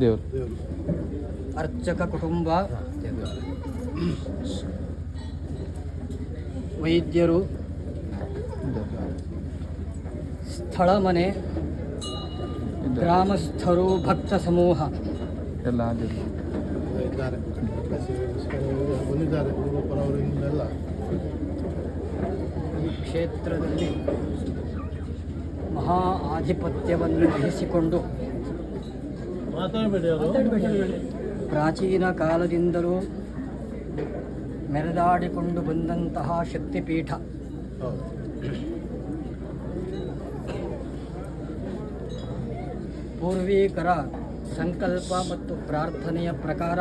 ದೇವರು. ಅರ್ಚಕ ಕುಟುಂಬ. ವೈದ್ಯರು. ಸ್ಥಳ ಮನೆ. ಗ್ರಾಮಸ್ಥರು ಭಕ್ತ ಸಮೂಹ. ಎಲ್ಲ ಇದ್ದಾರೆ. ಬಂದಿದ್ದಾರೆ. ಈ ಕ್ಷೇತ್ರದಲ್ಲಿ ಮಹಾ ಆಧಿಪತ್ಯವನ್ನು ವಹಿಸಿಕೊಂಡು ಪ್ರಾಚೀನ ಕಾಲದಿಂದಲೂ ಮೆರೆದಾಡಿಕೊಂಡು ಬಂದಂತಹ ಶಕ್ತಿಪೀಠ. ಪೂರ್ವೀಕರ ಸಂಕಲ್ಪ ಮತ್ತು ಪ್ರಾರ್ಥನೆಯ ಪ್ರಕಾರ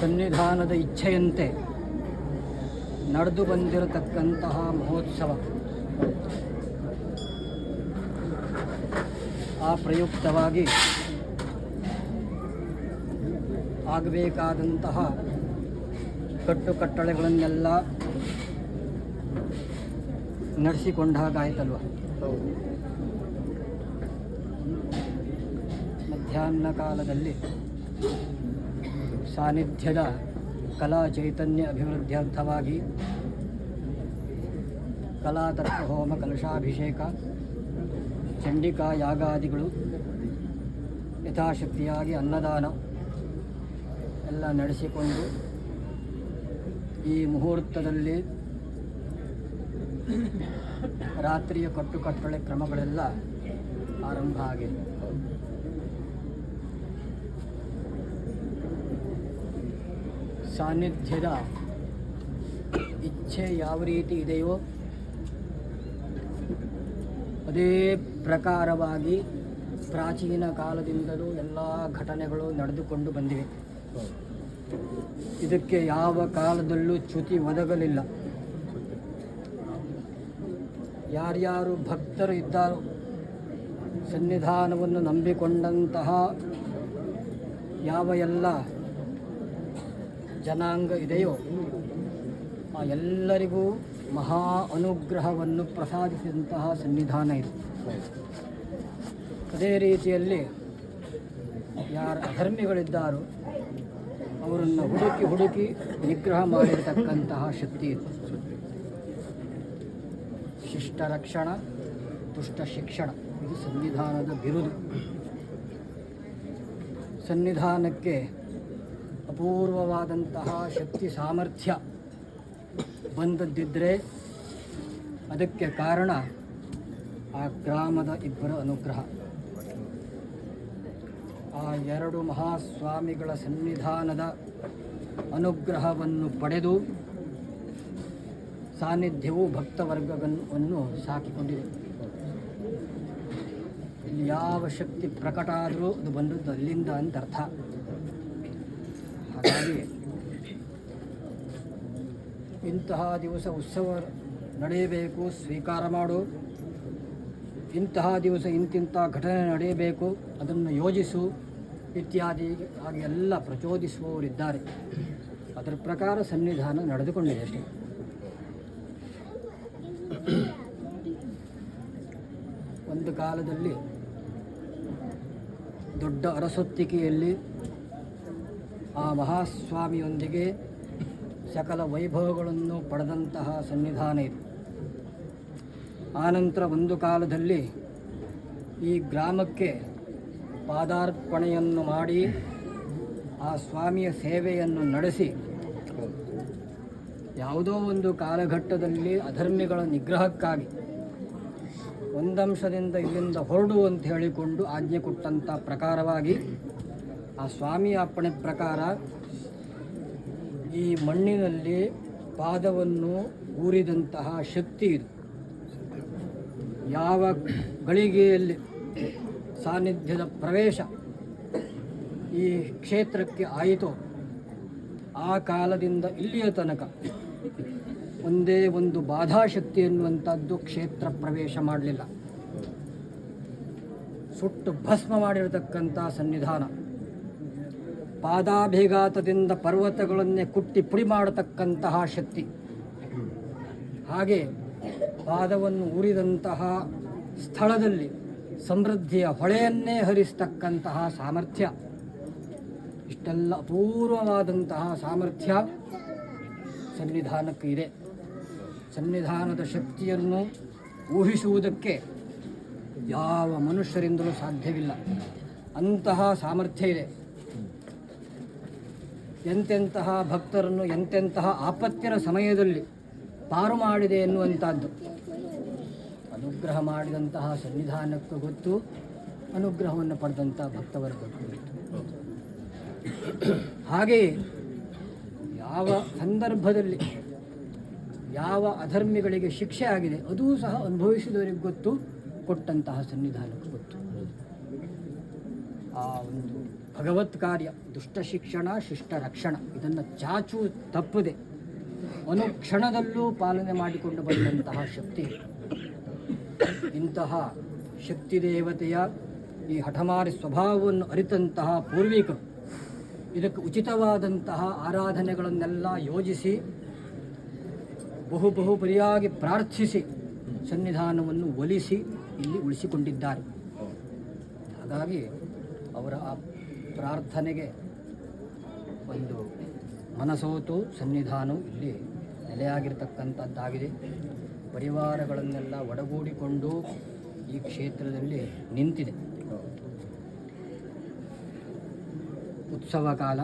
ಸನ್ನಿಧಾನದ ಇಚ್ಛೆಯಂತೆ ನಡೆದು ಬಂದಿರತಕ್ಕಂತಹ ಮಹೋತ್ಸವ. ಆ ಪ್ರಯುಕ್ತವಾಗಿ ಆಗಬೇಕಾದಂತಹ ಕಟ್ಟುಕಟ್ಟಳೆಗಳನ್ನೆಲ್ಲ ನಡೆಸಿಕೊಂಡ ಹಾಗಾಯ್ತಲ್ವ ಹೌದು ಮಧ್ಯಾಹ್ನ ಕಾಲದಲ್ಲಿ ಸಾನ್ನಿಧ್ಯದ ಕಲಾ ಚೈತನ್ಯ ಅಭಿವೃದ್ಧಿಯರ್ಥವಾಗಿ ಕಲಾತರ್ಕ ಹೋಮ ಕಲಶಾಭಿಷೇಕ ಚಂಡಿಕಾ ಯಾಗಾದಿಗಳು ಯಥಾಶಕ್ತಿಯಾಗಿ ಅನ್ನದಾನ ಎಲ್ಲ ನಡೆಸಿಕೊಂಡು ಈ ಮುಹೂರ್ತದಲ್ಲಿ ರಾತ್ರಿಯ ಕಟ್ಟುಕಟ್ಟಳೆ ಕ್ರಮಗಳೆಲ್ಲ ಆರಂಭ ಆಗಿದೆ ಸಾನ್ನಿಧ್ಯದ ಇಚ್ಛೆ ಯಾವ ರೀತಿ ಇದೆಯೋ ಅದೇ ಪ್ರಕಾರವಾಗಿ ಪ್ರಾಚೀನ ಕಾಲದಿಂದಲೂ ಎಲ್ಲ ಘಟನೆಗಳು ನಡೆದುಕೊಂಡು ಬಂದಿವೆ. ಇದಕ್ಕೆ ಯಾವ ಕಾಲದಲ್ಲೂ ಚ್ಯುತಿ ಒದಗಲಿಲ್ಲ. ಯಾರ್ಯಾರು ಭಕ್ತರು ಇದ್ದಾರೋ, ಸನ್ನಿಧಾನವನ್ನು ನಂಬಿಕೊಂಡಂತಹ ಯಾವ ಎಲ್ಲ ಜನಾಂಗ ಇದೆಯೋ, ಆ ಎಲ್ಲರಿಗೂ ಮಹಾ ಅನುಗ್ರಹವನ್ನು ಪ್ರಸಾದಿಸಿದಂತಹ ಸನ್ನಿಧಾನ ಇದು. ಅದೇ ರೀತಿಯಲ್ಲಿ ಯಾರು ಅಧರ್ಮಿಗಳಿದ್ದಾರೋ ಅವರನ್ನು ಹುಡುಕಿ ಹುಡುಕಿ ನಿಗ್ರಹ ಮಾಡಿರತಕ್ಕಂತಹ ಶಕ್ತಿ ಇದು. ಶಿಷ್ಟ ರಕ್ಷಣ ದುಷ್ಟ ಶಿಕ್ಷಣ, ಇದು ಸಂವಿಧಾನದ ಬಿರುದು. ಸನ್ನಿಧಾನಕ್ಕೆ ಅಪೂರ್ವವಾದಂತಹ ಶಕ್ತಿ ಸಾಮರ್ಥ್ಯ. ಬಂದದ್ದಿದ್ದರೆ ಅದಕ್ಕೆ ಕಾರಣ ಆ ಗ್ರಾಮದ ಇಬ್ಬರ ಅನುಗ್ರಹ. ಆ ಎರಡು ಮಹಾಸ್ವಾಮಿಗಳ ಸನ್ನಿಧಾನದ ಅನುಗ್ರಹವನ್ನು ಪಡೆದು ಸಾನ್ನಿಧ್ಯವು ಭಕ್ತವರ್ಗವನ್ನು ಸಾಕಿಕೊಂಡಿದೆ. ಇಲ್ಲಿ ಯಾವ ಶಕ್ತಿ ಪ್ರಕಟ ಆದರೂ ಅದು ಬಂದದ್ದು ಅಲ್ಲಿಂದ ಅಂತ ಅರ್ಥ. ಹಾಗಾಗಿ ಇಂತಹ ದಿವಸ ಉತ್ಸವ ನಡೆಯಬೇಕು, ಸ್ವೀಕಾರ ಮಾಡು. ಇಂತಹ ದಿವಸ ಇಂತಿಂಥ ಘಟನೆ ನಡೆಯಬೇಕು, ಅದನ್ನು ಯೋಜಿಸು ಇತ್ಯಾದಿ ಹಾಗೆ ಎಲ್ಲ ಪ್ರಚೋದಿಸುವವರಿದ್ದಾರೆ. ಅದರ ಪ್ರಕಾರ ಸನ್ನಿಧಾನ ನಡೆದುಕೊಂಡಿದೆ ಅಷ್ಟೇ. ಒಂದು ಕಾಲದಲ್ಲಿ ದೊಡ್ಡ ಅರಸೊತ್ತಿಕೆಯಲ್ಲಿ ಆ ಮಹಾಸ್ವಾಮಿಯೊಂದಿಗೆ ಸಕಲ ವೈಭವಗಳನ್ನು ಪಡೆದಂತಹ ಸನ್ನಿಧಾನ ಇದು. ಆನಂತರ ಒಂದು ಕಾಲದಲ್ಲಿ ಈ ಗ್ರಾಮಕ್ಕೆ ಪಾದಾರ್ಪಣೆಯನ್ನು ಮಾಡಿ ಆ ಸ್ವಾಮಿಯ ಸೇವೆಯನ್ನು ನಡೆಸಿ ಯಾವುದೋ ಒಂದು ಕಾಲಘಟ್ಟದಲ್ಲಿ ಅಧರ್ಮಿಗಳ ನಿಗ್ರಹಕ್ಕಾಗಿ ಒಂದಂಶದಿಂದ ಇಲ್ಲಿಂದ ಹೊರಡು ಅಂತ ಹೇಳಿಕೊಂಡು ಆಜ್ಞೆ ಕೊಟ್ಟಂಥ ಪ್ರಕಾರವಾಗಿ ಆ ಸ್ವಾಮಿ ಅಪ್ಪಣೆ ಪ್ರಕಾರ ಈ ಮಣ್ಣಿನಲ್ಲಿ ಪಾದವನ್ನು ಊರಿದಂತಹ ಶಕ್ತಿ ಇದು. ಯಾವ ಗಳಿಗೆಯಲ್ಲಿ ಸಾನ್ನಿಧ್ಯದ ಪ್ರವೇಶ ಈ ಕ್ಷೇತ್ರಕ್ಕೆ ಆಯಿತೋ, ಆ ಕಾಲದಿಂದ ಇಲ್ಲಿಯ ತನಕ ಒಂದೇ ಒಂದು ಬಾಧಾಶಕ್ತಿ ಎನ್ನುವಂಥದ್ದು ಕ್ಷೇತ್ರ ಪ್ರವೇಶ ಮಾಡಲಿಲ್ಲ. ಸುಟ್ಟು ಭಸ್ಮ ಮಾಡಿರತಕ್ಕಂಥ ಸನ್ನಿಧಾನ. ಪಾದಾಭಿಘಾತದಿಂದ ಪರ್ವತಗಳನ್ನೇ ಕುಟ್ಟಿ ಪುಡಿ ಮಾಡತಕ್ಕಂತಹ ಶಕ್ತಿ. ಹಾಗೆ ಪಾದವನ್ನು ಉರಿದಂತಹ ಸ್ಥಳದಲ್ಲಿ ಸಮೃದ್ಧಿಯ ಹೊಳೆಯನ್ನೇ ಹರಿಸ್ತಕ್ಕಂತಹ ಸಾಮರ್ಥ್ಯ. ಇಷ್ಟೆಲ್ಲ ಅಪೂರ್ವವಾದಂತಹ ಸಾಮರ್ಥ್ಯ ಸನ್ನಿಧಾನಕ್ಕೆ ಇದೆ. ಸನ್ನಿಧಾನದ ಶಕ್ತಿಯನ್ನು ಊಹಿಸುವುದಕ್ಕೆ ಯಾವ ಮನುಷ್ಯರಿಂದಲೂ ಸಾಧ್ಯವಿಲ್ಲ. ಅಂತಹ ಸಾಮರ್ಥ್ಯ ಇದೆ. ಎಂತೆಂತಹ ಭಕ್ತರನ್ನು, ಎಂತೆಂತಹ ಆಪತ್ತಿನ ಸಮಯದಲ್ಲಿ ಪಾರು ಮಾಡಿದೆ ಎನ್ನುವಂಥದ್ದು. ಅನುಗ್ರಹ ಮಾಡಿದಂತಹ ಸನ್ನಿಧಾನಕ್ಕೂ ಗೊತ್ತು, ಅನುಗ್ರಹವನ್ನು ಪಡೆದಂತಹ ಭಕ್ತವರ್ಗಕ್ಕೂ ಗೊತ್ತು. ಹಾಗೆಯೇ ಯಾವ ಸಂದರ್ಭದಲ್ಲಿ, ಯಾವ ಅಧರ್ಮಿಗಳಿಗೆ ಶಿಕ್ಷೆ ಆಗಿದೆ, ಅದೂ ಸಹ ಅನುಭವಿಸಿದವರಿಗೆ ಗೊತ್ತು, ಕೊಟ್ಟಂತಹ ಸನ್ನಿಧಾನಕ್ಕೂ ಗೊತ್ತು. ಆ, ಒಂದು ಭಗವತ್ ಕಾರ್ಯ, ದುಷ್ಟ ಶಿಕ್ಷಣ, ಶಿಷ್ಟ ರಕ್ಷಣ, ಇದನ್ನು ಚಾಚು ತಪ್ಪದೆ ಅನುಕ್ಷಣದಲ್ಲೂ ಪಾಲನೆ ಮಾಡಿಕೊಂಡು ಬಂದಂತಹ ಶಕ್ತಿ. ಇಂತಹ ಶಕ್ತಿ ದೇವತೆಯ ಈ ಹಠಮಾರಿ ಸ್ವಭಾವವನ್ನು ಅರಿತಂತಹ ಪೂರ್ವಿಕರು ಇದಕ್ಕೆ ಉಚಿತವಾದಂತಹ ಆರಾಧನೆಗಳನ್ನೆಲ್ಲ ಯೋಜಿಸಿ, ಬಹು ಬಹುಪರಿಯಾಗಿ ಪ್ರಾರ್ಥಿಸಿ, ಸನ್ನಿಧಾನವನ್ನು ಒಲಿಸಿ ಇಲ್ಲಿ ಉಳಿಸಿಕೊಂಡಿದ್ದಾರೆ. ಹಾಗಾಗಿ ಅವರ ಆ ಪ್ರಾರ್ಥನೆಗೆ ಒಂದು ಮನಸೋತು, ಸನ್ನಿಧಾನವು ಇಲ್ಲಿ ನೆಲೆಯಾಗಿರ್ತಕ್ಕಂಥದ್ದಾಗಿದೆ. ಪರಿವಾರಗಳನ್ನೆಲ್ಲ ಒಡಗೂಡಿಕೊಂಡು ಈ ಕ್ಷೇತ್ರದಲ್ಲಿ ನಿಂತಿದೆ. ಉತ್ಸವ ಕಾಲ.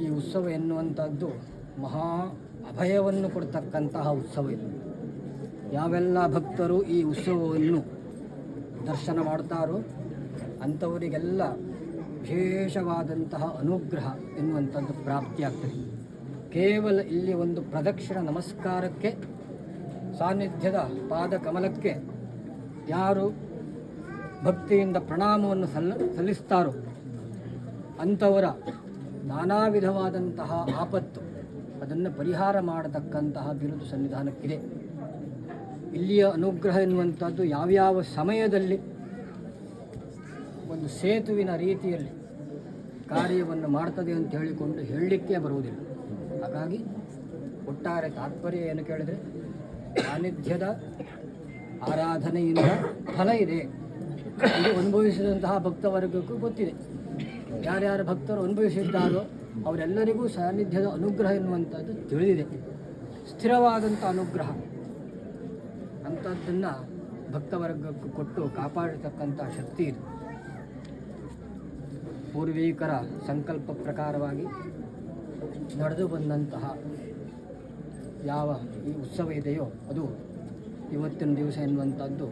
ಈ ಉತ್ಸವ ಎನ್ನುವಂಥದ್ದು ಮಹಾ ಅಭಯವನ್ನು ಕೊಡ್ತಕ್ಕಂತಹ ಉತ್ಸವ ಇದು. ಯಾವೆಲ್ಲ ಭಕ್ತರು ಈ ಉತ್ಸವವನ್ನು ದರ್ಶನ ಮಾಡ್ತಾರೋ ಅಂಥವರಿಗೆಲ್ಲ ವಿಶೇಷವಾದಂತಹ ಅನುಗ್ರಹ ಎನ್ನುವಂಥದ್ದು ಪ್ರಾಪ್ತಿಯಾಗ್ತದೆ. ಕೇವಲ ಇಲ್ಲಿ ಒಂದು ಪ್ರದಕ್ಷಿಣ ನಮಸ್ಕಾರಕ್ಕೆ, ಸಾನ್ನಿಧ್ಯದ ಪಾದ ಕಮಲಕ್ಕೆ ಯಾರು ಭಕ್ತಿಯಿಂದ ಪ್ರಣಾಮವನ್ನು ಸಲ್ಲ, ಸಲ್ಲಿಸ್ತಾರೋ ಅಂಥವರ ನಾನಾ ವಿಧವಾದಂತಹ ಆಪತ್ತು ಅದನ್ನು ಪರಿಹಾರ ಮಾಡತಕ್ಕಂತಹ ಬಿರುದು ಸನ್ನಿಧಾನಕ್ಕಿದೆ. ಇಲ್ಲಿಯ ಅನುಗ್ರಹ ಎನ್ನುವಂಥದ್ದು ಯಾವ್ಯಾವ ಸಮಯದಲ್ಲಿ, ಒಂದು ಸೇತುವಿನ ರೀತಿಯಲ್ಲಿ ಕಾರ್ಯವನ್ನು ಮಾಡ್ತದೆ ಅಂತ ಹೇಳಿಕೊಂಡು ಹೇಳಲಿಕ್ಕೆ ಬರುವುದಿಲ್ಲ. ಹಾಗಾಗಿ ಒಟ್ಟಾರೆ ತಾತ್ಪರ್ಯ ಏನು ಕೇಳಿದರೆ, ಸಾನ್ನಿಧ್ಯದ ಆರಾಧನೆಯಿಂದ ಫಲ ಇದೆ. ಇದು ಅನುಭವಿಸಿದಂತಹ ಭಕ್ತವರ್ಗಕ್ಕೂ ಗೊತ್ತಿದೆ. ಯಾರ್ಯಾರ ಭಕ್ತರು ಅನುಭವಿಸಿದ್ದಾರೋ ಅವರೆಲ್ಲರಿಗೂ ಸಾನ್ನಿಧ್ಯದ ಅನುಗ್ರಹ ಎನ್ನುವಂಥದ್ದು ತಿಳಿದಿದೆ. ಸ್ಥಿರವಾದಂಥ ಅನುಗ್ರಹ. ಅಂಥದ್ದನ್ನು ಭಕ್ತವರ್ಗಕ್ಕೆ ಕೊಟ್ಟು ಕಾಪಾಡತಕ್ಕಂಥ ಶಕ್ತಿ ಇದೆ. ಪೂರ್ವಿಕರ ಸಂಕಲ್ಪ ಪ್ರಕಾರವಾಗಿ ನಡೆದು ಬಂದಂತಹ ಯಾವ ಈ ಉತ್ಸವ ಇದೆಯೋ ಅದು ಇವತ್ತಿನ ದಿವಸ ಎನ್ನುವಂಥದ್ದು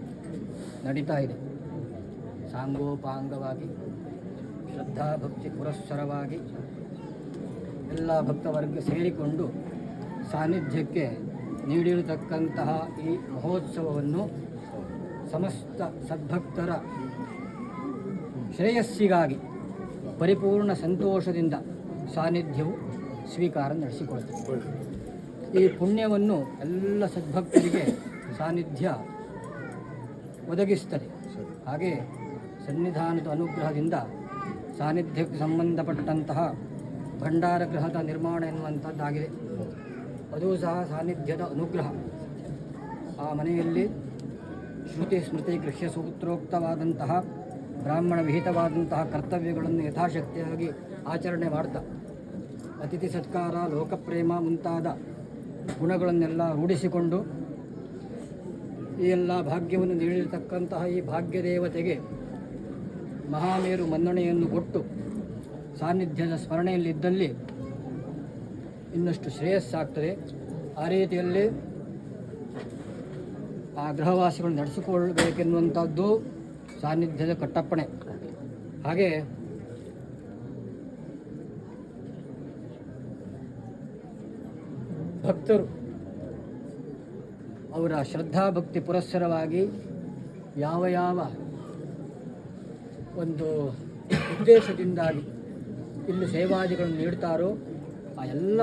ನಡೀತಾ ಇದೆ. ಸಾಂಗೋಪಾಂಗವಾಗಿ ಶ್ರದ್ಧಾಭಕ್ತಿ ಪುರಸ್ಸರವಾಗಿ ಎಲ್ಲ ಭಕ್ತವರ್ಗ ಸೇರಿಕೊಂಡು ಸಾನ್ನಿಧ್ಯಕ್ಕೆ ನೀಡಿರತಕ್ಕಂತಹ ಈ ಮಹೋತ್ಸವವನ್ನು ಸಮಸ್ತ ಸದ್ಭಕ್ತರ ಶ್ರೇಯಸ್ಸಿಗಾಗಿ ಪರಿಪೂರ್ಣ ಸಂತೋಷದಿಂದ ಸಾನ್ನಿಧ್ಯವು ಸ್ವೀಕಾರ ನಡೆಸಿಕೊಳ್ತದೆ ಈ ಪುಣ್ಯವನ್ನು ಎಲ್ಲ ಸದ್ಭಕ್ತರಿಗೆ ಸಾನ್ನಿಧ್ಯ ಒದಗಿಸ್ತದೆ ಹಾಗೆ ಸನ್ನಿಧಾನದ ಅನುಗ್ರಹದಿಂದ ಸಾನ್ನಿಧ್ಯಕ್ಕೆ ಸಂಬಂಧಪಟ್ಟಂತಹ ಭಂಡಾರ ಗೃಹದ ನಿರ್ಮಾಣ ಎನ್ನುವಂಥದ್ದಾಗಿದೆ. ಅದು ಸಹ ಸಾನ್ನಿಧ್ಯದ ಅನುಗ್ರಹ. ಆ ಮನೆಯಲ್ಲಿ ಶ್ರುತಿ ಸ್ಮೃತಿ ಗೃಹ್ಯ ಸೂತ್ರೋಕ್ತವಾದಂತಹ, ಬ್ರಾಹ್ಮಣ ವಿಹಿತವಾದಂತಹ ಕರ್ತವ್ಯಗಳನ್ನು ಯಥಾಶಕ್ತಿಯಾಗಿ ಆಚರಣೆ ಮಾಡ್ತಾ, ಅತಿಥಿ ಸತ್ಕಾರ, ಲೋಕಪ್ರೇಮ ಮುಂತಾದ ಗುಣಗಳನ್ನೆಲ್ಲ ರೂಢಿಸಿಕೊಂಡು, ಈ ಎಲ್ಲ ಭಾಗ್ಯವನ್ನು ನೀಡಿರತಕ್ಕಂತಹ ಈ ಭಾಗ್ಯದೇವತೆಗೆ ಮಹಾಮೇರು ಮನ್ನಣೆಯನ್ನು ಕೊಟ್ಟು ಸಾನ್ನಿಧ್ಯದ ಸ್ಮರಣೆಯಲ್ಲಿದ್ದಲ್ಲಿ ಇನ್ನಷ್ಟು ಶ್ರೇಯಸ್ಸಾಗ್ತದೆ. ಆ ರೀತಿಯಲ್ಲಿ ಆ ಗೃಹವಾಸಿಗಳನ್ನು ನಡೆಸಿಕೊಳ್ಳಬೇಕೆನ್ನುವಂಥದ್ದು ಸಾನ್ನಿಧ್ಯದ ಕಟ್ಟಪ್ಪಣೆ. ಹಾಗೆ ಭಕ್ತರು ಅವರ ಶ್ರದ್ಧಾ ಭಕ್ತಿ ಪುರಸ್ಸರವಾಗಿ ಯಾವ ಯಾವ ಒಂದು ಉದ್ದೇಶದಿಂದಾಗಿ ಇಲ್ಲಿ ಸೇವಾದಿಗಳನ್ನು ನೀಡ್ತಾರೋ, ಆ ಎಲ್ಲ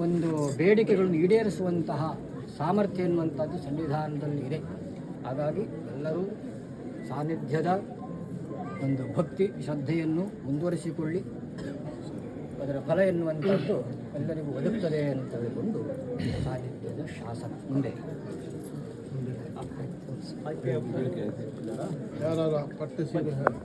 ಒಂದು ಬೇಡಿಕೆಗಳನ್ನು ಈಡೇರಿಸುವಂತಹ ಸಾಮರ್ಥ್ಯ ಎನ್ನುವಂಥದ್ದು ಸಂವಿಧಾನದಲ್ಲಿ ಇದೆ. ಹಾಗಾಗಿ ಎಲ್ಲರೂ ಸಾನ್ನಿಧ್ಯದ ಒಂದು ಭಕ್ತಿ, ಶ್ರದ್ಧೆಯನ್ನು ಮುಂದುವರಿಸಿಕೊಳ್ಳಿ. ಅದರ ಫಲ ಎನ್ನುವಂಥದ್ದು ಎಲ್ಲರಿಗೂ ಒದಗುತ್ತದೆ ಅಂತ ಹೇಳಿಕೊಂಡು ಸಾನ್ನಿಧ್ಯದ ಶಾಸನ ಮುಂದೆ. ಯಾರು